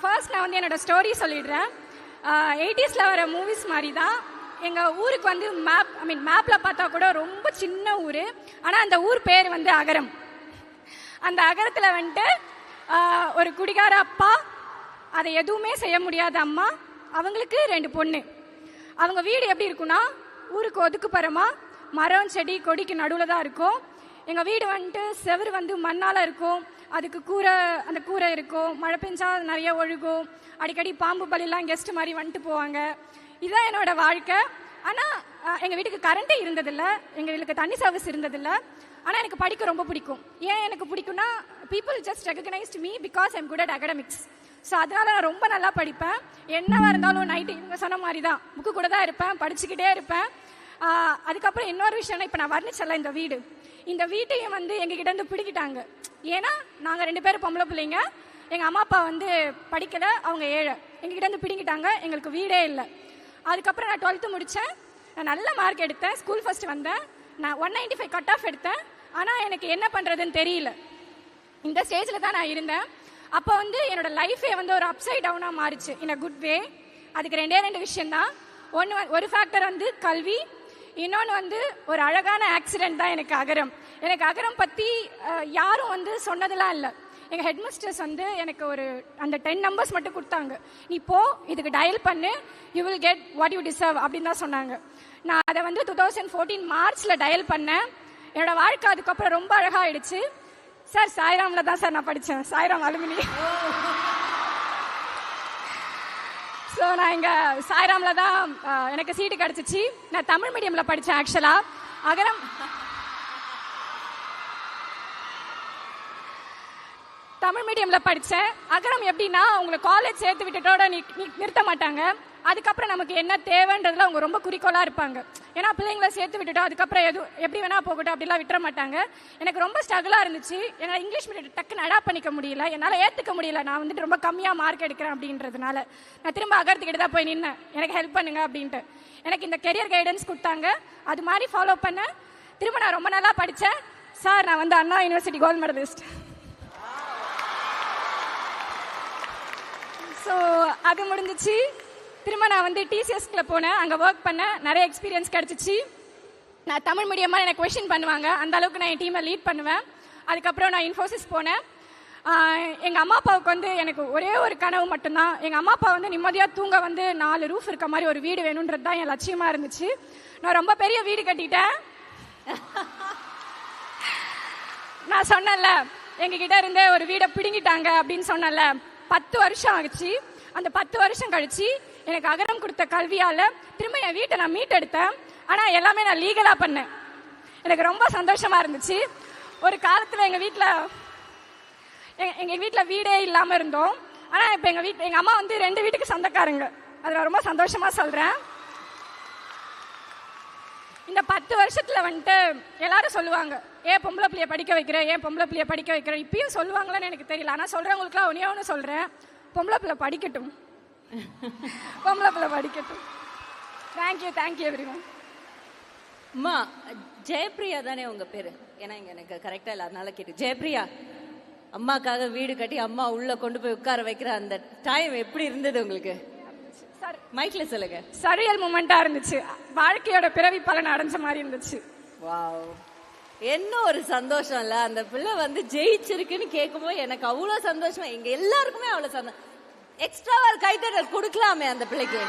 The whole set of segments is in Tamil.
ஃபர்ஸ்ட் நான் வந்து என்னோட ஸ்டோரி சொல்லிடுறேன். எயிட்டிஸில் வர மூவிஸ் மாதிரி தான் எங்கள் ஊருக்கு வந்து மேப் ஐ மீன் மேப்பில் பார்த்தா கூட ரொம்ப சின்ன ஊர். ஆனால் அந்த ஊர் பேர் வந்து அகரம். அந்த அகரத்தில் வந்துட்டு ஒரு குடிகார அப்பா அதை எதுவுமே செய்ய முடியாத அம்மா அவங்களுக்கு ரெண்டு பொண்ணு. அவங்க வீடு எப்படி இருக்கும்னா ஊருக்கு ஒதுக்குப்புறமா மரம் செடி கொடிக்கு நடுவில் தான் இருக்கும். எங்கள் வீடு வந்துட்டு செவுரு வந்து மண்ணால் இருக்கும். அதுக்கு கூரை அந்த கூரை இருக்கும். மழை பெஞ்சா நிறைய ஒழுகும். அடிக்கடி பாம்பு பலிலாம் கெஸ்ட் மாதிரி வந்துட்டு போவாங்க. இதுதான் என்னோட வாழ்க்கை. ஆனால் எங்கள் வீட்டுக்கு கரண்ட்டே இருந்ததில்ல. எங்கள் வீட்டுக்கு தண்ணி சர்வீஸ் இருந்ததில்ல. ஆனால் எனக்கு படிக்க ரொம்ப பிடிக்கும். ஏன் எனக்கு பிடிக்கும்னா people just recognised me because I'm good at academics so அதனால நான் ரொம்ப நல்லா படிப்பேன். என்னவா இருந்தாலும் நைட்டு இவங்க சொன்ன மாதிரி தான் புக்கு கூட தான் இருப்பேன். படிச்சுக்கிட்டே இருப்பேன். அதுக்கப்புறம் இன்னொரு விஷயம்னா இப்போ நான் வர்ணிச்சல இந்த வீடு. இந்த வீட்டையும் வந்து எங்ககிட்ட இருந்து பிடிக்கிட்டாங்க. ஏன்னா நாங்கள் ரெண்டு பேரும் பொம்பளை பிள்ளைங்க. எங்கள் அம்மா அப்பா வந்து படிக்கல அவங்க ஏழை. எங்ககிட்ட இருந்து பிடிங்கிட்டாங்க எங்களுக்கு வீடே இல்லை. அதுக்கப்புறம் நான் டுவெல்த்து முடித்தேன் நான் நல்ல மார்க் எடுத்தேன் ஸ்கூல் ஃபர்ஸ்ட் வந்தேன். நான் one ninety five cut off எடுத்தேன். ஆனால் எனக்கு என்ன பண்ணுறதுன்னு தெரியல. இந்த ஸ்டேஜில் தான் நான் இருந்தேன். அப்போ வந்து என்னோடய லைஃபே வந்து ஒரு அப்சைட் டவுனாக மாறிச்சு. இன் அ குட் வே அதுக்கு ரெண்டே ரெண்டு விஷயம்தான். ஒன்று ஒரு ஃபேக்டர் வந்து கல்வி இன்னொன்று வந்து ஒரு அழகான ஆக்சிடென்ட் தான் எனக்கு அகரம். எனக்கு அகரம் பற்றி யாரும் வந்து சொன்னதெல்லாம் இல்லை. எங்கள் ஹெட்மிஸ்டர்ஸ் வந்து எனக்கு ஒரு அந்த டென் நம்பர்ஸ் மட்டும் கொடுத்தாங்க. நீ போ இதுக்கு டயல் பண்ணு you will get what you deserve அப்படின்னு தான் சொன்னாங்க. நான் அதை வந்து டூ தௌசண்ட் ஃபோர்டீன் மார்ச்சில் டயல் பண்ணேன். என்னோட வாழ்க்கை அதுக்கப்புறம் ரொம்ப அழகாக ஆயிடுச்சு சார் சாய்ராமில் தான் சார் நான் படித்தேன் சாய்ராம் அலுமினி. ஸோ நான் இங்கே சாய்ராமில் தான் எனக்கு சீட்டு கிடச்சிச்சு. நான் தமிழ் மீடியமில் படித்தேன் ஆக்சுவலாக அகரம் தமிழ் மீடியமில் படித்தேன் அகரம் எப்படின்னா உங்களை காலேஜ் சேர்த்து விட்டுட்டோட நிறுத்த மாட்டாங்க. அதுக்கப்புறம் நமக்கு என்ன தேவைன்றதுல அவங்க ரொம்ப குறிக்கோளாக இருப்பாங்க. ஏன்னா பிள்ளைங்கள சேர்த்து விட்டுட்டோம் அதுக்கப்புறம் எது எப்படி வேணா போகட்டும் அப்படிலாம் விட்டுற மாட்டாங்க. எனக்கு ரொம்ப ஸ்ட்ரகிளாக இருந்துச்சு. என்னால் இங்கிலீஷ் மீடியம் டக்குன்னு அடாப்ட் பண்ணிக்க முடியல. என்னால் ஏற்றுக்க முடியல. நான் வந்துட்டு ரொம்ப கம்மியாக மார்க் எடுக்கிறேன் அப்படின்றதுனால. நான் திரும்ப அகர்த்துக்கிட்டு தான் போய் நின்னேன். எனக்கு ஹெல்ப் பண்ணுங்க அப்படின்ட்டு. எனக்கு இந்த கெரியர் கைடன்ஸ் கொடுத்தாங்க. அது மாதிரி ஃபாலோ பண்ணேன் திரும்ப நான் ரொம்ப நல்லா படித்தேன் சார் நான் வந்து Anna university gold medallist so அது முடிஞ்சிச்சு. திரும்ப நான் வந்து டிசிஎஸ்க்குள்ள போனேன். அங்கே ஒர்க் பண்ணேன். நிறைய எக்ஸ்பீரியன்ஸ் கிடச்சிச்சு. நான் தமிழ் மீடியமாக எனக்கு கொஷின் பண்ணுவாங்க அந்த அளவுக்கு நான் என் டீமை லீட் பண்ணுவேன். அதுக்கப்புறம் நான் இன்ஃபோசிஸ் போனேன். எங்கள் அம்மா அப்பாவுக்கு வந்து எனக்கு ஒரே ஒரு கனவு மட்டும்தான். எங்கள் அம்மா அப்பா வந்து நிம்மதியாக தூங்க வந்து நாலு ரூஃப் இருக்க மாதிரி ஒரு வீடு வேணுன்றது தான் என் லட்சியமாக இருந்துச்சு. நான் ரொம்ப பெரிய வீடு கட்டிட்டேன். நான் சொன்னேன்ல எங்ககிட்ட இருந்து ஒரு வீடை பிடுங்கிட்டாங்க அப்படின்னு சொன்னேன்ல. பத்து வருஷம் ஆச்சு அந்த பத்து வருஷம் கழிச்சு எனக்கு அகரம் கொடுத்த கல்வியால திரும்ப என் வீட்டை நான் மீட்டெடுத்தேன். ஆனா எல்லாமே நான் லீகலா பண்ணேன். எனக்கு ரொம்ப சந்தோஷமா இருந்துச்சு. ஒரு காலத்துல எங்க வீட்டில் எங்க- எங்க வீடே இல்லாம இருந்தோம். ஆனா இப்ப எங்க வீட்டு எங்க அம்மா வந்து ரெண்டு வீட்டுக்கு சொந்தக்காரங்க. அது நான் ரொம்ப சந்தோஷமா சொல்றேன். இந்த பத்து வருஷத்துல வந்துட்டு எல்லாரும் சொல்லுவாங்க ஏன் பொம்பளை பிள்ளைய படிக்க வைக்கிற ஏன் பொம்பளை பிள்ளைய படிக்க வைக்கிற? இப்பயும் சொல்லுவாங்களான்னு எனக்கு தெரியல. ஆனா சொல்றவங்களுக்குலாம் ஒன்னே ஒன்று சொல்றேன். பொம்பளை பிள்ளை படிக்கட்டும். பொம்பளை பிள்ளை படிக்கட்டும். தேங்க்யூ தேங்க்யூ எவ்ரி அம்மா ஜெயப்பிரியா தானே உங்க பேரு? ஏன்னா இங்க எனக்கு கரெக்டா இல்ல அதனால கேட்டு ஜெயப்பிரியா அம்மாக்காக வீடு கட்டி அம்மா உள்ள கொண்டு போய் உட்கார வைக்கிற அந்த டைம் எப்படி இருந்தது உங்களுக்கு? சார் மைக்ல சொல்லுங்க. சரியல் மூமெண்டா இருந்துச்சு. வாழ்க்கையோட பிறவி பலன் அடைஞ்ச மாதிரி இருந்துச்சு. வாவ் என்ன ஒரு சந்தோஷம் இல்ல அந்த பிள்ளை வந்து ஜெயிச்சிருக்குன்னு கேட்கும்போது எனக்கு அவ்வளவு சந்தோஷமா எங்க எல்லாருக்குமே அவ்வளவு சந்தோஷம் எக்ஸ்ட்ராவா ஒரு கைத்தட்டல் கொடுக்கலாமே அந்த பிள்ளைக்கு.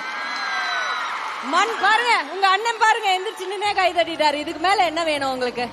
மண் பாருங்க உங்க அண்ணன் பாருங்க எந்திரிச்சு நின்னே கை தட்டிட்டாரு இதுக்கு மேல என்ன வேணும் உங்களுக்கு?